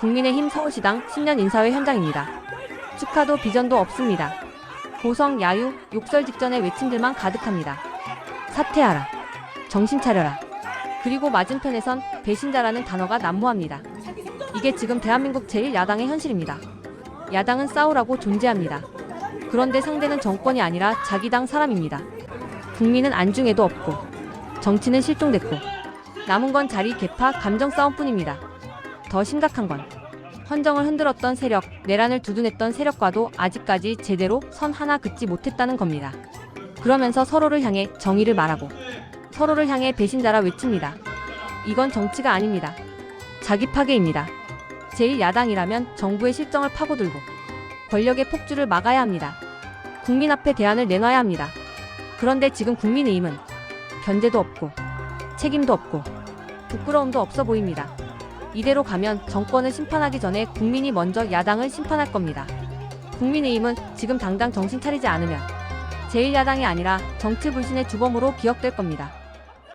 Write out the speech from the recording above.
국민의힘 서울시당 신년 인사회 현장입니다. 축하도 비전도 없습니다. 고성, 야유, 욕설 직전의 외침들만 가득합니다. 사퇴하라. 정신 차려라. 그리고 맞은편에선 배신자라는 단어가 난무합니다. 이게 지금 대한민국 제1야당의 현실입니다. 야당은 싸우라고 존재합니다. 그런데 상대는 정권이 아니라 자기 당 사람입니다. 국민은 안중에도 없고 정치는 실종됐고 남은 건 자리 개파 감정 싸움뿐입니다. 더 심각한 건 헌정을 흔들었던 세력, 내란을 두둔했던 세력과도 아직까지 제대로 선 하나 긋지 못했다는 겁니다. 그러면서 서로를 향해 정의를 말하고 서로를 향해 배신자라 외칩니다. 이건 정치가 아닙니다. 자기 파괴입니다. 제1야당이라면 정부의 실정을 파고들고 권력의 폭주를 막아야 합니다. 국민 앞에 대안을 내놔야 합니다. 그런데 지금 국민의힘은 견제도 없고 책임도 없고 부끄러움도 없어 보입니다. 이대로 가면 정권을 심판하기 전에 국민이 먼저 야당을 심판할 겁니다. 국민의힘은 지금 당장 정신 차리지 않으면 제1야당이 아니라 정치 불신의 주범으로 기억될 겁니다.